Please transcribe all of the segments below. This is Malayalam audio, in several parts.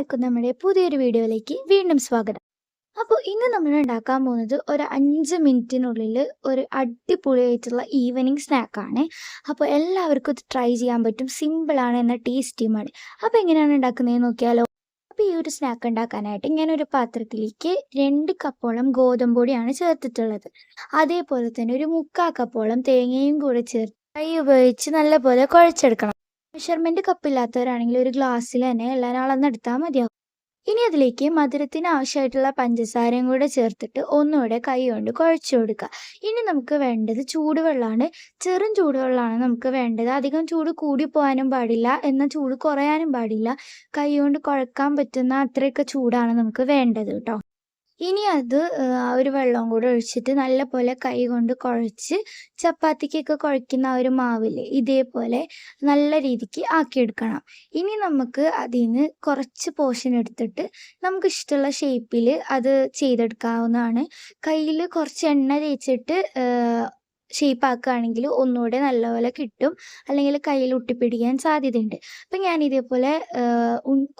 എല്ലാവർക്കും നമ്മുടെ പുതിയൊരു വീഡിയോയിലേക്ക് വീണ്ടും സ്വാഗതം. അപ്പോൾ ഇന്ന് നമ്മൾ ഉണ്ടാക്കാൻ പോകുന്നത് ഒരു അഞ്ച് മിനിറ്റിനുള്ളിൽ ഒരു അടിപൊളിയായിട്ടുള്ള ഈവനിങ് സ്നാക്കാണ് അപ്പോൾ എല്ലാവർക്കും ഇത് ട്രൈ ചെയ്യാൻ പറ്റും. സിമ്പിളാണ് എന്നാൽ ടേസ്റ്റിയുമാണ് അപ്പോൾ എങ്ങനെയാണ് ഉണ്ടാക്കുന്നത് നോക്കിയാലോ? അപ്പോൾ ഈ ഒരു സ്നാക്ക് ഉണ്ടാക്കാനായിട്ട് ഞാൻ ഒരു പാത്രത്തിലേക്ക് രണ്ട് കപ്പോളം ഗോതമ്പ് പൊടിയാണ് ചേർത്തിട്ടുള്ളത്. അതേപോലെ തന്നെ ഒരു മുക്കാൽ കപ്പോളം തേങ്ങയും കൂടെ ചേർത്ത് കൈ ഉപയോഗിച്ച് നല്ലപോലെ കുഴച്ചെടുക്കണം. മെഷർമെന്റ് കപ്പില്ലാത്തവരാണെങ്കിൽ ഒരു ഗ്ലാസ്സിൽ തന്നെ എല്ലാം അളന്നെടുത്താൽ മതിയാവും. ഇനി അതിലേക്ക് മധുരത്തിന് ആവശ്യമായിട്ടുള്ള പഞ്ചസാരയും കൂടെ ചേർത്തിട്ട് ഒന്നുകൂടെ കൈ കൊണ്ട് കുഴച്ചു കൊടുക്കുക. ഇനി നമുക്ക് വേണ്ടത് ചൂടുവെള്ളമാണ്. ചെറും ചൂടുവെള്ളമാണ് നമുക്ക് വേണ്ടത്. അധികം ചൂട് കൂടി പോകാനും പാടില്ല. എന്നാൽ ചൂട് കുറയാനും പാടില്ല. കൈ കൊണ്ട് കുഴക്കാൻ പറ്റുന്ന അത്രയൊക്കെ ചൂടാണ് നമുക്ക് വേണ്ടത് കേട്ടോ. ഇനി അത് ഒരു വെള്ളവും കൂടെ ഒഴിച്ചിട്ട് നല്ലപോലെ കൈ കൊണ്ട് കുഴച്ച് ചപ്പാത്തിക്കൊക്കെ കുഴക്കുന്ന ആ ഒരു മാവില്ലേ ഇതേപോലെ നല്ല രീതിക്ക് ആക്കിയെടുക്കണം. ഇനി നമുക്ക് അതിൽ നിന്ന് കുറച്ച് പോർഷൻ എടുത്തിട്ട് നമുക്ക് ഇഷ്ടമുള്ള ഷേപ്പിൽ അത് ചെയ്തെടുക്കാവുന്നതാണ്. കയ്യിൽ കുറച്ച് എണ്ണ തേച്ചിട്ട് ഷേപ്പ് ആക്കുകയാണെങ്കിൽ ഒന്നുകൂടെ നല്ലപോലെ കിട്ടും. അല്ലെങ്കിൽ കയ്യിൽ ഒട്ടിപ്പിടിക്കാൻ സാധ്യതയുണ്ട്. അപ്പം ഞാൻ ഇതേപോലെ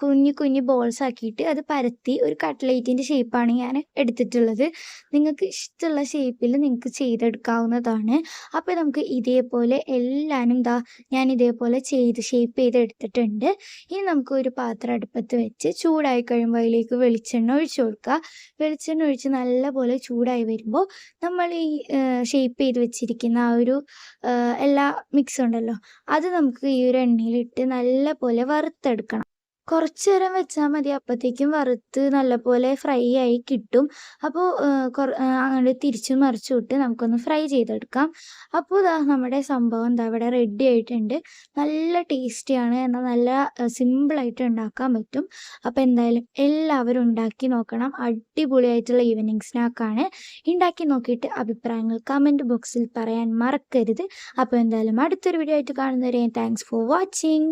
കുഞ്ഞു കുഞ്ഞു ബോൾസ് ആക്കിയിട്ട് അത് പരത്തി ഒരു കട്ട്ലേറ്റിന്റെ ഷേപ്പാണ് ഞാൻ എടുത്തിട്ടുള്ളത്. നിങ്ങൾക്ക് ഇഷ്ടമുള്ള ഷേപ്പിൽ നിങ്ങൾക്ക് ചെയ്തെടുക്കാവുന്നതാണ്. അപ്പോൾ നമുക്ക് ഇതേപോലെ എല്ലാനും ദാ ഞാൻ ഇതേപോലെ ചെയ്ത് ഷേപ്പ് ചെയ്തെടുത്തിട്ടുണ്ട്. ഇനി നമുക്ക് ഒരു പാത്രം അടുപ്പത്ത് വെച്ച് ചൂടായി കഴിയുമ്പോൾ അതിലേക്ക് വെളിച്ചെണ്ണ ഒഴിച്ചു കൊടുക്കുക. വെളിച്ചെണ്ണ ഒഴിച്ച് നല്ലപോലെ ചൂടായി വരുമ്പോൾ നമ്മൾ ഈ ഷേപ്പ് ചെയ്ത് വെച്ചിരിക്കുന്ന ആ ഒരു എല്ലാ മിക്സ് ഉണ്ടല്ലോ. അത് നമുക്ക് ഈ ഒരു എണ്ണയിലിട്ട് നല്ല പോലെ വറുത്തെടുക്കണം. കുറച്ച് നേരം വെച്ചാൽ മതി. അപ്പോഴത്തേക്കും വറുത്ത് നല്ലപോലെ ഫ്രൈ ആയി കിട്ടും. അപ്പോൾ അങ്ങനെ തിരിച്ചു മറിച്ചു വിട്ട് നമുക്കൊന്ന് ഫ്രൈ ചെയ്തെടുക്കാം. അപ്പോൾ ഇതാ നമ്മുടെ സംഭവം എന്താ ഇവിടെ റെഡി ആയിട്ടുണ്ട്. നല്ല ടേസ്റ്റിയാണ് എന്നാൽ നല്ല സിമ്പിളായിട്ട് ഉണ്ടാക്കാൻ പറ്റും. അപ്പോൾ എന്തായാലും എല്ലാവരും ഉണ്ടാക്കി നോക്കണം. അടിപൊളിയായിട്ടുള്ള ഈവനിങ് സ്നാക്കാണ് ഉണ്ടാക്കി നോക്കിയിട്ട് അഭിപ്രായങ്ങൾ കമന്റ് ബോക്സിൽ പറയാൻ മറക്കരുത്. അപ്പോൾ എന്തായാലും അടുത്തൊരു വീഡിയോ ആയിട്ട് കാണുന്നവരെ താങ്ക്സ് ഫോർ വാച്ചിങ്